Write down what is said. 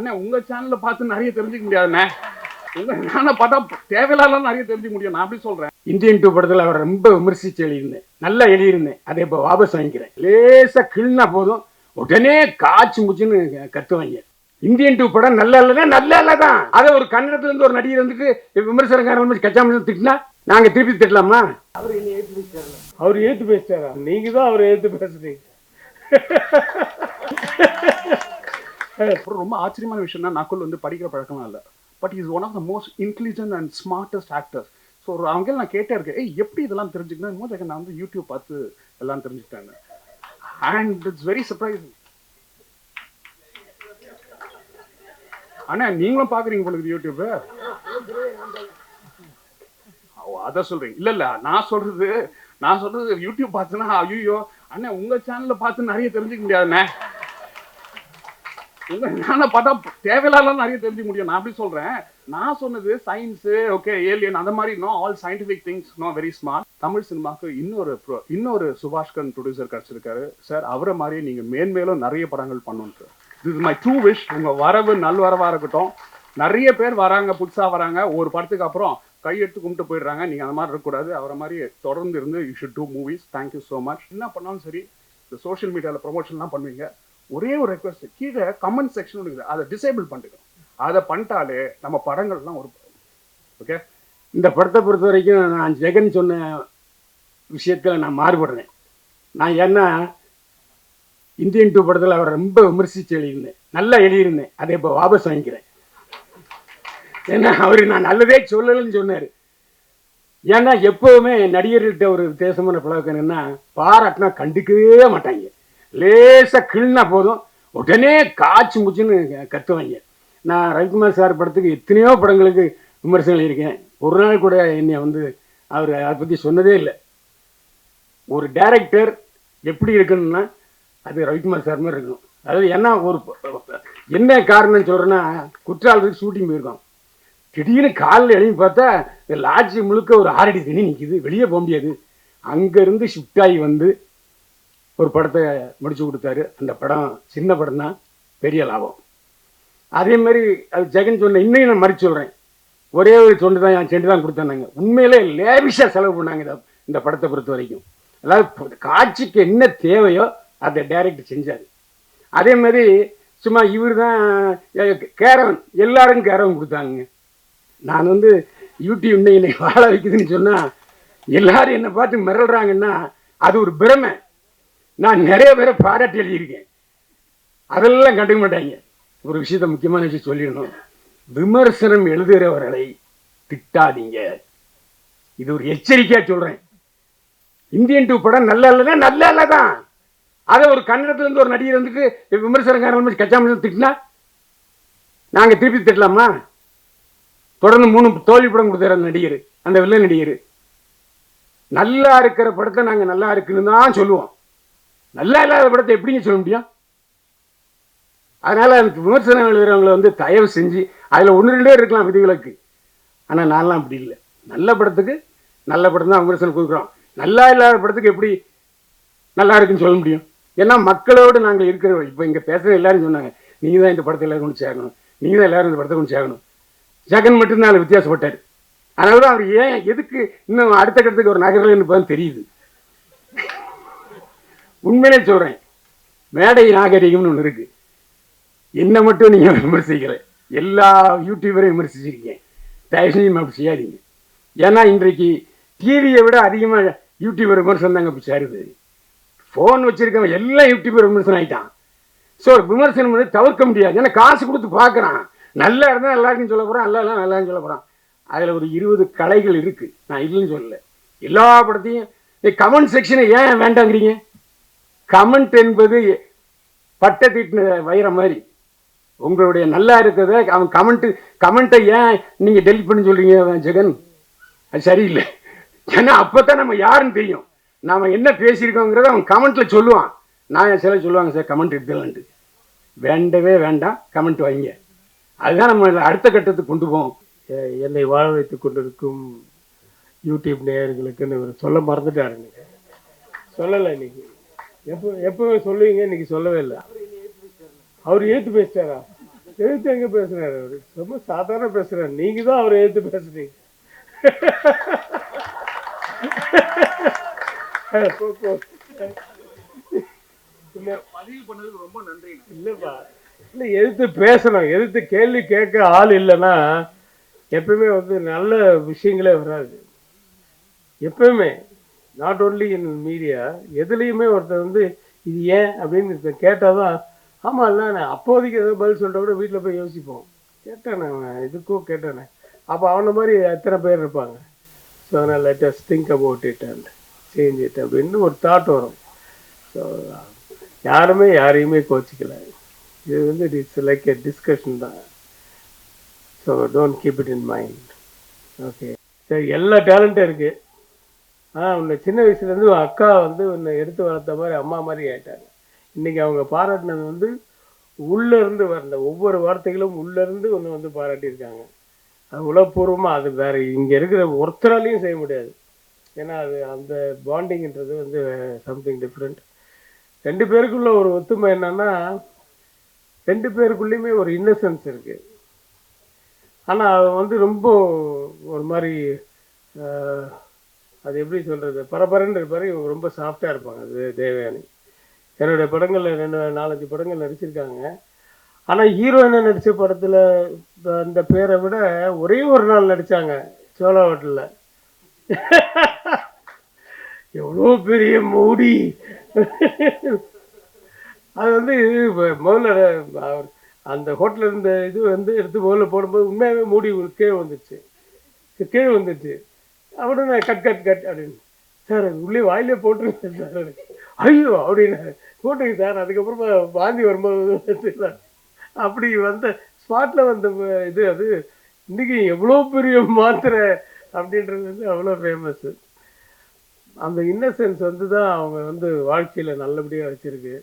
அண்ணா உங்க சேனல்ல பார்த்து நிறைய தெரிஞ்சுக்க முடியாதுண்ணே. உங்க நானே பார்த்தா தேவையில்லாத நிறைய தெரிஞ்சுக்க முடியும். நான் அப்படி சொல்றேன். இந்தியன் டூ படத்தில் அவர் ரொம்ப விமர்சித்து எழுதியிருந்தேன். நல்லா எழுதியிருந்தேன். அதை இப்போ வாபஸ் வாங்கிக்கிறேன். லேசாக கிள்னா போதும். உடனே காய்ச்சி முச்சுன்னு கத்துவாங்க இந்தியன் டூ படம் நல்லா இல்லைன்னா நல்லா இல்லை தான் அதை ஒரு கன்னடத்துல இருந்து ஒரு நடிகர் வந்துட்டு விமர்சனக்காரன் மாதிரி கச்சா முடிச்சு திட்டினா நாங்கள் திருப்பி திட்டலாமா? அவர் ஏத்து பேசிட்டாரா? நீங்க தான் அவரை ஏத்து பேசுறீங்க அப்புறம் ரொம்ப ஆச்சரியமான விஷயம்னா நக்குல் வந்து படிக்கிற பழக்கம்லாம் இல்லை. But is one of the most intelligent and smartest actors so ஒரு அவங்க நான் கேட்டே இருக்கேன் ஏய் எப்படி இதெல்லாம் தெரிஞ்சுக்கணும் போது நான் வந்து யூடியூப் பார்த்து எல்லாம் தெரிஞ்சுக்கிட்டேன் அண்ட் இட்ஸ் வெரி சர்ப்ரைசிங் அண்ணா நீங்களும் பாக்குறீங்க போல யூடியூப் அதான் சொல்றீங்க. இல்ல இல்ல நான் சொல்றது நான் சொல்றது யூடியூப் பார்த்தேன்னா ஐயோ அண்ணா உங்க சேனல்ல பார்த்து நிறைய தெரிஞ்சுக்க முடியாதுண்ணே. உங்க நானே பார்த்தா தேவையில்லாம் நிறைய தெரிஞ்சுக்க முடியும். நான் அப்படி சொல்றேன். நான் சொன்னது சயின்ஸு ஓகே ஏலியன் அந்த மாதிரி no all scientific things no very smart Tamil சினிமாக்கு இன்னொரு இன்னொரு சுபாஷ்கன் ப்ரொடியூசர் கிடைச்சிருக்காரு. சார் அவரை மாதிரி நீங்க மேன்மேலும் நிறைய படங்கள் பண்ணுன்ற sir this my true wish உங்கள் வரவு நல்வரவாக இருக்கட்டும். நிறைய பேர் வராங்க புதுசா வராங்க. ஒரு படத்துக்கு அப்புறம் கையெடுத்து கும்பிட்டு போயிடுறாங்க. நீங்க அந்த மாதிரி இருக்கக்கூடாது. அவரை மாதிரி தொடர்ந்து இருந்து you should do movies thank you so much என்ன பண்ணாலும் சரி இந்த சோஷியல் மீடியாவில் ப்ரொமோஷன்லாம் பண்ணுவீங்க. ஒரே ஒரு ரெக்வஸ்ட் கீழே கமெண்ட் செக்ஷன் இருக்குது. அதை டிசேபிள் பண்ணிக்கணும் அதை பண்ணிட்டாலே நம்ம படங்கள்லாம் ஒரு ஓகே இந்த படத்தை பொறுத்த வரைக்கும் நான் ஜெகன் சொன்ன விஷயத்தில் நான் மாறுபடுறேன். நான் ஏன்னா இந்தியன் டூ படத்தில் அவரை ரொம்ப விமர்சித்து எழுதியிருந்தேன். நல்லா எழுதியிருந்தேன். அதை இப்போ வாபஸ் வாங்கிக்கிறேன். ஏன்னா அவர் நான் நல்லதே சொல்லலைன்னு சொன்னார். ஏன்னா எப்போவுமே நடிகர்கிட்ட ஒரு வித்தியாசமான பழக்கம் என்னென்னா பாராட்டினா கண்டுக்கவே மாட்டாங்க. லேசாக கிள்னா போதும். உடனே காய்ச்சி முச்சுன்னு கத்துவாங்க நான் ரவிக்குமார் சார் படத்துக்கு எத்தனையோ படங்களுக்கு விமர்சனம் இருக்கேன். ஒரு நாள் கூட என்னை வந்து அவர் அதை பற்றி சொன்னதே இல்லை. ஒரு டைரக்டர் எப்படி இருக்கணும்னா அது ரவிக்குமார் சார் மாதிரி இருக்கணும். அதாவது என்ன ஒரு என்ன காரணம் சொல்கிறேன்னா குற்றாலத்துக்கு ஷூட்டிங் போயிருக்கோம். திடீர்னு காலில் எழுதி பார்த்தா இந்த முழுக்க ஒரு ஆறடி தண்ணி நிற்கிது வெளியே போக முடியாது. அங்கேருந்து ஷிஃப்ட் ஆகி வந்து ஒரு படத்தை முடிச்சு கொடுத்தாரு. அந்த படம் சின்ன படம் தான் பெரிய லாபம். அதே மாதிரி அது ஜெகன் சொன்ன இன்னும் நான் மறுச்சு சொல்கிறேன் ஒரே ஒரு தொண்டு தான் என் செண்டு தான் கொடுத்தாங்க உண்மையிலே லேவிஷாக செலவு பண்ணாங்க இந்த இந்த படத்தை பொறுத்த வரைக்கும். அதாவது காட்சிக்கு என்ன தேவையோ அதை டைரக்ட் செஞ்சார். அதே மாதிரி சும்மா இவர் தான் கேரவன். எல்லாரும் கேரவன் கொடுத்தாங்க. நான் வந்து யூடியூப் இன்னைக்கு வாழ வைக்குதுன்னு சொன்னால் எல்லாரும் என்னை பார்த்து மிரள்றாங்கன்னா அது ஒரு பிரமை. நான் நிறைய பேரை பாராட்டி எழுதியிருக்கேன். அதெல்லாம் கண்டுக்க மாட்டாங்க. ஒரு விஷயத்த முக்கியமான விஷயம் சொல்லிடணும். விமர்சனம் எழுதுகிறவர்களை திட்டாதீங்க. இது ஒரு எச்சரிக்கையா சொல்றேன். இந்தியன் டூ படம் நல்லா இல்லைன்னா நல்லா இல்லை தான் அதை ஒரு கன்னடத்துல இருந்து ஒரு நடிகர் வந்துட்டு விமர்சனக்காரன் கச்சாமல் திட்டினா நாங்க திருப்பி திட்டலாமா? தொடர்ந்து மூணு தோல்வி படம் கொடுத்தாரு அந்த நடிகர். அந்த வில்ல நடிகர். நல்லா இருக்கிற படத்தை நாங்க நல்லா இருக்குன்னு தான் சொல்லுவோம். நல்லா இல்லாத படத்தை எப்படிங்க சொல்ல முடியும்? அதனால எனக்கு விமர்சனம் எழுதுறவங்களை வந்து தயவு செஞ்சு அதில் ஒன்று ரெண்டே இருக்கலாம் விதிவிலக்கு. ஆனால் நான்லாம் அப்படி இல்லை. நல்ல படத்துக்கு நல்ல படம் தான் விமர்சனம் கொடுக்குறோம். நல்லா இல்லாத படத்துக்கு எப்படி நல்லா இருக்குன்னு சொல்ல முடியும்? ஏன்னா மக்களோடு நாங்கள் இருக்கிறோம் இப்போ இங்கே பேசுகிற எல்லாரும் சொன்னாங்க நீங்கள் தான் இந்த படத்தை எல்லாரும் கொண்டு சேர்க்கணும். நீங்கள் தான் எல்லாரும் இந்த படத்தை கொண்டு சேரணும் ஜெகன் மட்டும்தான் அதில் வித்தியாசப்பட்டார். அதனால தான் அவர் ஏன் எதுக்கு இன்னும் அடுத்த கட்டத்துக்கு ஒரு நகரில் இப்போ தெரியுது. உண்மையிலே சொல்கிறேன் மேடை நாகரிகம்னு ஒன்று இருக்குது என்ன மட்டும் நீங்கள் விமர்சிக்கல. எல்லா யூடியூபரையும் விமர்சிச்சிருக்கீங்க. தயவு அப்படி செய்யாதீங்க. ஏன்னா இன்றைக்கு டிவியை விட அதிகமாக யூடியூபர் விமர்சனம் தாங்க இப்போ சேருது. ஃபோன் வச்சிருக்கவன் எல்லாம் யூடியூபர் விமர்சனம் ஆகிட்டான் ஸோ விமர்சனம் வந்து தவிர்க்க முடியாது. ஏன்னா காசு கொடுத்து பார்க்குறான். நல்லா இருந்தால் நல்லா இருக்குன்னு சொல்ல போகிறான் நல்லா இல்லை நல்லா சொல்ல போகிறான் அதில் ஒரு இருபது கலைகள் இருக்குது நான் இல்லைன்னு சொல்லலை. எல்லா படத்தையும் கமெண்ட் செக்ஷனை ஏன் வேண்டாங்கிறீங்க? கமெண்ட் என்பது பட்டை தீட்டின வைர மாதிரி. உங்களுடைய நல்லா இருக்கிறத அவன் கமெண்ட் கமெண்ட்டை ஏன் நீங்கள் டெலிட் பண்ணி சொல்கிறீங்க ஜெகன்? அது சரியில்லை. ஏன்னா அப்போ தான் நம்ம யாருன்னு தெரியும். நாம் என்ன பேசியிருக்கோங்கிறத அவன் கமெண்ட்டில் சொல்லுவான். நான் சில சொல்லுவாங்க சார் கமெண்ட் எடுத்துலான்ட்டு வேண்டவே வேண்டாம் கமெண்ட் வைங்க. அதுதான் நம்ம அடுத்த கட்டத்துக்கு கொண்டு போவோம். என்னை வாழ வைத்து கொண்டிருக்கும் யூடியூப் நேயர்களுக்குன்னு இவர் சொல்ல மறந்துட்டாருங்க. சொல்லலை இன்னைக்கு. எப்போ எப்போ சொல்லுவீங்க இன்னைக்கு சொல்லவே இல்லை. அவர் ஏத்து பேசிட்டாரா? எழுத்து எங்க பேசுறாரு அவரு? ரொம்ப சாதாரண பேசுறாரு. நீங்க தான் அவரை எழுத்து பேசுறீங்க போ, போ. இல்ல பதிவு பண்ணதுக்கு ரொம்ப நன்றி. இல்லப்பா. இல்ல எதிர்த்து பேசணும். எதிர்த்து கேள்வி கேட்க ஆள் இல்லைன்னா எப்பவுமே வந்து நல்ல விஷயங்களே வராது. எப்பவுமே நாட் ஓன்லி இன் மீடியா எதுலேயுமே ஒருத்தர் வந்து இது ஏன் அப்படின்னு கேட்டால் தான் ஆமாம் இல்லை நான் அப்போதைக்கு ஏதோ பதில் சொல்கிற கூட வீட்டில் போய் யோசிப்போம். கேட்டானே அவன் இதுக்கும் கேட்டானே. அப்போ அவனை மாதிரி எத்தனை பேர் இருப்பாங்க? ஸோ அதனால் let's think about it and change it அப்படின்னு ஒரு தாட் வரும். ஸோ யாருமே யாரையுமே கோச்சிக்கல. இது வந்து இட்ஸ் லைக் எ டிஸ்கஷன் தான். So don't keep it in mind okay சரி எல்லா டேலண்ட்டும் இருக்குது ஆனால் உன்னை சின்ன வயசுலேருந்து அக்கா வந்து உன்னை எடுத்து வளர்த்த மாதிரி அம்மா மாதிரி ஆயிட்டாங்க. இன்றைக்கி அவங்க பாராட்டினது வந்து உள்ளே இருந்து வந்த ஒவ்வொரு வார்த்தைகளும் உள்ளேருந்து ஒன்று வந்து பாராட்டியிருக்காங்க. அது உளப்பூர்வமாக அது வேறு இங்கே இருக்கிற ஒருத்தராலையும் செய்ய முடியாது. ஏன்னா அது அந்த பாண்டிங்கிறது வந்து சம்திங் டிஃப்ரெண்ட் ரெண்டு பேருக்குள்ள ஒரு ஒத்துமை என்னன்னா ரெண்டு பேருக்குள்ளேயுமே ஒரு இன்னசென்ஸ் இருக்கு. ஆனால் அது வந்து ரொம்ப ஒரு மாதிரி அது எப்படி சொல்கிறது பரபரன்னு இருப்பாரு இவங்க ரொம்ப சாஃப்டாக இருப்பாங்க. அது தேவயானி. என்னுடைய படங்களில் ரெண்டு நாலஞ்சு படங்கள் நடிச்சிருக்காங்க. ஆனால் ஹீரோயினாக நடித்த படத்தில் அந்த பேரை விட ஒரே ஒரு நாள் நடித்தாங்க சோழா ஹோட்டலில். எவ்வளோ பெரிய மூடி. அது வந்து முதல்ல அவர் அந்த ஹோட்டலில் இருந்த இது வந்து எடுத்து முதல்ல போடும்போது உண்மையாகவே மூடி ஒரு கீழே வந்துச்சு. கீழே வந்துச்சு. அப்படின்னு கட் கட் கட் அப்படின்னு. சார் அது உள்ளே வாயிலே போட்டுருங்க சார். ஐயோ அப்படின்னு. போட்டுங்க சார். அதுக்கப்புறமா வாந்தி வரும்போது அப்படி வந்த ஸ்பாட்டில் வந்த இது அது. இன்றைக்கி எவ்வளோ பெரிய மாத்திரை அப்படின்றது வந்து அவ்வளோ ஃபேமஸ்ஸு அந்த இன்னசென்ஸ் வந்து தான் அவங்க வந்து வாழ்க்கையில் நல்லபடியாக வச்சுருக்கு.